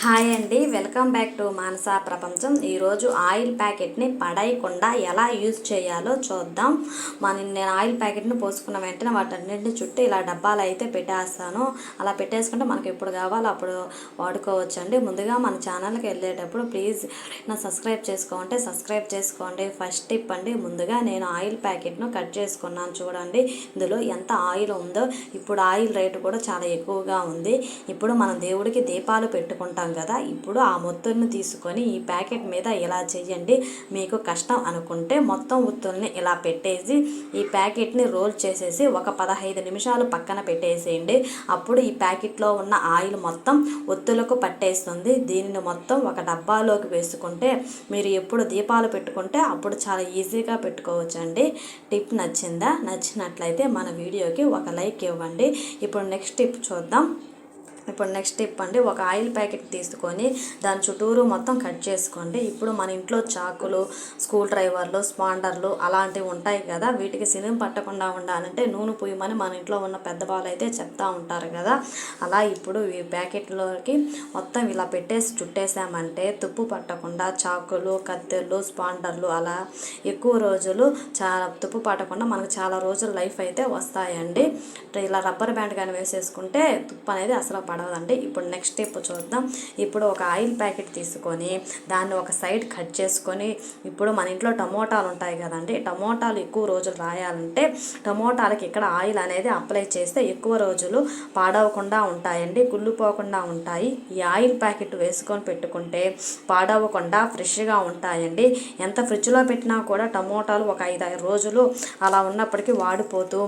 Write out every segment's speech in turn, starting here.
Hi అండి. Welcome back to Manasa ప్రపంచం. ఈరోజు ఆయిల్ ప్యాకెట్ని పడేయకుండా ఎలా యూజ్ చేయాలో చూద్దాం. మన నేను ఆయిల్ ప్యాకెట్ని పోసుకున్న వెంటనే వాటన్నింటిని చుట్టూ ఇలా డబ్బాలు అయితే పెట్టేస్తాను. అలా పెట్టేసుకుంటే మనకి ఎప్పుడు కావాలో అప్పుడు వాడుకోవచ్చు అండి ముందుగా మన ఛానల్కి వెళ్ళేటప్పుడు ప్లీజ్ నా సబ్స్క్రైబ్ చేసుకోండి సబ్స్క్రైబ్ చేసుకోండి. ఫస్ట్ టిప్ అండి ముందుగా నేను ఆయిల్ ప్యాకెట్ను కట్ చేసుకున్నాను చూడండి. ఇందులో ఎంత ఆయిల్ ఉందో. ఇప్పుడు ఆయిల్ రేటు కూడా చాలా ఎక్కువగా ఉంది. ఇప్పుడు మనం దేవుడికి దీపాలు పెట్టుకుంటాం కదా ఇప్పుడు ఆ మొత్తాన్ని తీసుకొని ఈ ప్యాకెట్ మీద ఇలా చేయండి మీకు కష్టం అనుకుంటే మొత్తం ఒత్తుల్ని ఇలా పెట్టేసి ఈ ప్యాకెట్ని రోల్ చేసేసి ఒక పదహైదు నిమిషాలు పక్కన పెట్టేసేయండి. అప్పుడు ఈ ప్యాకెట్లో ఉన్న ఆయిల్ మొత్తం ఒత్తులకు పట్టేస్తుంది. దీనిని మొత్తం ఒక డబ్బాలోకి వేసుకుంటే మీరు ఎప్పుడు దీపాలు పెట్టుకుంటే అప్పుడు చాలా ఈజీగా పెట్టుకోవచ్చండి. టిప్ నచ్చిందా? నచ్చినట్లయితే మన వీడియోకి ఒక లైక్ ఇవ్వండి. ఇప్పుడు నెక్స్ట్ టిప్ చూద్దాం. ఇప్పుడు నెక్స్ట్ స్టెప్ అండి. ఒక ఆయిల్ ప్యాకెట్ తీసుకొని దాని చుట్టూరు మొత్తం కట్ చేసుకోండి. ఇప్పుడు మన ఇంట్లో చాకులు స్క్రూ డ్రైవర్లు స్పాండర్లు అలాంటివి ఉంటాయి కదా. వీటికి సినిమా పట్టకుండా ఉండాలంటే నూనె పూయమని మన ఇంట్లో ఉన్న పెద్దవాళ్ళు అయితే చెప్తా ఉంటారు కదా. అలా ఇప్పుడు ఈ ప్యాకెట్లోకి మొత్తం ఇలా పెట్టేసి చుట్టేసామంటే తుప్పు పట్టకుండా చాకులు కత్తెలు స్పాండర్లు అలా ఎక్కువ రోజులు చాలా తుప్పు పట్టకుండా మనకు చాలా రోజులు లైఫ్ అయితే వస్తాయండి. ఇలా రబ్బర్ బ్యాండ్ కానీ వేసేసుకుంటే తుప్పు అనేది అసలు పడవదండి ఇప్పుడు నెక్స్ట్ స్టెప్ చూద్దాం. ఇప్పుడు ఒక ఆయిల్ ప్యాకెట్ తీసుకొని దాన్ని ఒక సైడ్ కట్ చేసుకొని ఇప్పుడు మన ఇంట్లో టమోటాలు ఉంటాయి కదండి టమోటాలు ఎక్కువ రోజులు రాయాలంటే టమోటాలకి ఇక్కడ ఆయిల్ అనేది అప్లై చేస్తే ఎక్కువ రోజులు పాడవకుండా ఉంటాయండి కుళ్ళిపోకుండా ఉంటాయి. ఈ ఆయిల్ ప్యాకెట్ వేసుకొని పెట్టుకుంటే పాడవకుండా ఫ్రెష్గా ఉంటాయండి. ఎంత ఫ్రిడ్జ్లో పెట్టినా కూడా టమోటాలు ఒక ఐదు ఐదు రోజులు అలా ఉన్నప్పటికీ వాడిపోతూ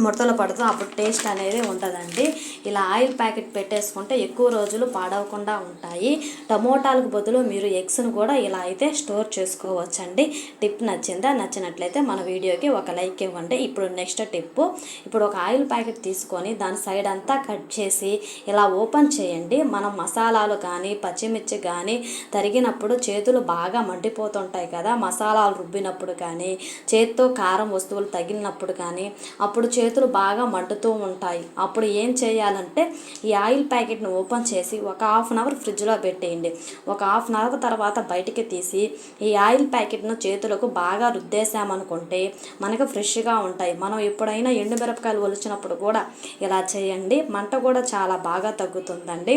ముడతలు పడుతూ అప్పుడు టేస్ట్ అనేది ఉంటుందండి. ఇలా ఆయిల్ ప్యాకెట్ పెట్టేసుకుంటే ఎక్కువ రోజులు పాడవకుండా ఉంటాయి. టమోటాలకు బదులు మీరు ఎగ్స్ను కూడా ఇలా అయితే స్టోర్ చేసుకోవచ్చండి. టిప్ నచ్చిందా? నచ్చినట్లయితే మన వీడియోకి ఒక లైక్ ఇవ్వండి. ఇప్పుడు నెక్స్ట్ టిప్. ఇప్పుడు ఒక ఆయిల్ ప్యాకెట్ తీసుకొని దాని సైడ్ అంతా కట్ చేసి ఇలా ఓపెన్ చేయండి. మనం మసాలాలు కానీ పచ్చిమిర్చి కానీ తరిగినప్పుడు చేతులు బాగా మండిపోతుంటాయి కదా. మసాలాలు రుబ్బినప్పుడు కానీ చేత్తో కారం వస్తువులు తగిలినప్పుడు కానీ అప్పుడు చేతులు బాగా మండుతూ ఉంటాయి. అప్పుడు ఏం చేయాలంటే ఈ ఆయిల్ ప్యాకెట్ని ఓపెన్ చేసి ఒక హాఫ్ అన్ అవర్ ఫ్రిడ్జ్లో పెట్టేయండి. ఒక హాఫ్ అన్ అవర్ తర్వాత బయటికి తీసి ఈ ఆయిల్ ప్యాకెట్ను చేతులకు బాగా రుద్దేశామనుకుంటే మనకు ఫ్రెష్గా ఉంటాయి. మనం ఎప్పుడైనా ఎండు మిరపకాయలు ఒలిచినప్పుడు కూడా ఇలా చేయండి. మంట కూడా చాలా బాగా తగ్గుతుందండి.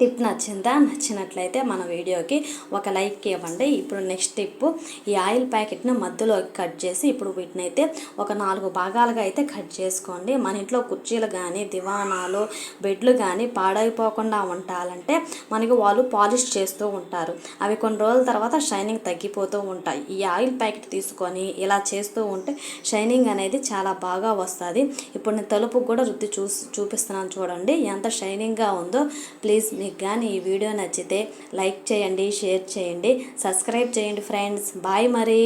టిప్ నచ్చిందా? నచ్చినట్లయితే మన వీడియోకి ఒక లైక్ ఇవ్వండి. ఇప్పుడు నెక్స్ట్ టిప్ ఈ ఆయిల్ ప్యాకెట్ని మధ్యలో కట్ చేసి ఇప్పుడు వీటిని అయితే ఒక నాలుగు భాగాలుగా అయితే కట్ చేసుకోండి. మన ఇంట్లో కుర్చీలు కానీ దివానాలు బెడ్లు కానీ పాడైపోకుండా ఉండాలంటే మనకి వాళ్ళు పాలిష్ చేస్తూ ఉంటారు. అవి కొన్ని రోజుల తర్వాత షైనింగ్ తగ్గిపోతూ ఉంటాయి. ఈ ఆయిల్ ప్యాకెట్ తీసుకొని ఇలా చేస్తూ ఉంటే షైనింగ్ అనేది చాలా బాగా వస్తుంది. ఇప్పుడు నేను తలుపుకు కూడా రుద్ది చూ చూపిస్తున్నాను చూడండి. ఎంత షైనింగ్గా ఉందో. ప్లీజ్ మీకు కానీ ఈ వీడియో నచ్చితే లైక్ చేయండి షేర్ చేయండి. సబ్స్క్రైబ్ చేయండి ఫ్రెండ్స్. బాయ్ మరి.